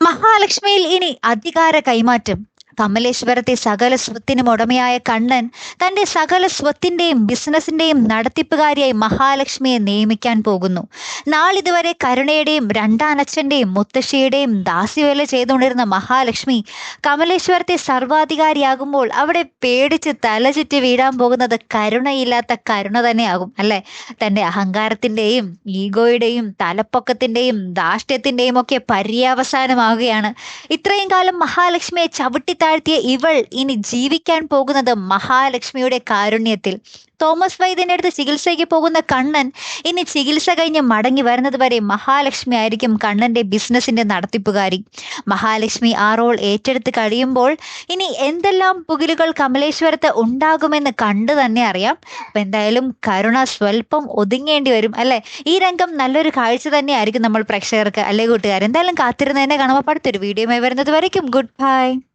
മഹാലക്ഷ്മിയിൽ ഇനി അധികാര കൈമാറ്റം. കമലേശ്വരത്തെ സകല സ്വത്തിനും ഉടമയായ കണ്ണൻ തന്റെ സകല സ്വത്തിന്റെയും ബിസിനസിന്റെയും നടത്തിപ്പുകാരിയായി മഹാലക്ഷ്മിയെ നിയമിക്കാൻ പോകുന്നു. നാളിതുവരെ കരുണയുടെയും രണ്ടാനച്ഛന്റെയും മുത്തശ്ശിയുടെയും ദാസ്യവേല ചെയ്തുകൊണ്ടിരുന്ന മഹാലക്ഷ്മി കമലേശ്വരത്തെ സർവാധികാരിയാകുമ്പോൾ അവിടെ പേടിച്ച് തലചുറ്റി വീഴാൻ പോകുന്നത് കരുണയില്ലാത്ത കരുണ തന്നെയാകും അല്ലെ? തന്റെ അഹങ്കാരത്തിന്റെയും ഈഗോയുടെയും തലപ്പൊക്കത്തിന്റെയും ധാഷ്ട്യത്തിന്റെയും ഒക്കെ പര്യവസാനമാവുകയാണ്. ഇത്രയും കാലം മഹാലക്ഷ്മിയെ ചവിട്ടി താഴ്ത്തിയ ഇവൾ ഇനി ജീവിക്കാൻ പോകുന്നത് മഹാലക്ഷ്മിയുടെ കാരുണ്യത്തിൽ. തോമസ് വൈദ്യന്റെ അടുത്ത് ചികിത്സയ്ക്ക് പോകുന്ന കണ്ണൻ ഇനി ചികിത്സ കഴിഞ്ഞ് മടങ്ങി വരുന്നത് വരെ മഹാലക്ഷ്മി ആയിരിക്കും കണ്ണന്റെ ബിസിനസിന്റെ നടത്തിപ്പുകാരി. മഹാലക്ഷ്മി ആ റോൾ ഏറ്റെടുത്ത് കഴിയുമ്പോൾ ഇനി എന്തെല്ലാം പുകിലുകൾ കമലേശ്വരത്ത് ഉണ്ടാകുമെന്ന് കണ്ടു തന്നെ അറിയാം. അപ്പം എന്തായാലും കരുണ സ്വല്പം ഒതുങ്ങേണ്ടി വരും അല്ലെ? ഈ രംഗം നല്ലൊരു കാഴ്ച തന്നെ ആയിരിക്കും നമ്മൾ പ്രേക്ഷകർക്ക്. അല്ലെ കൂട്ടുകാർ എന്തായാലും കാത്തിരുന്ന് തന്നെ കാണുമ്പോൾ അടുത്തൊരു വീഡിയോയുമായി വരുന്നത് വരയ്ക്കും. Good bye.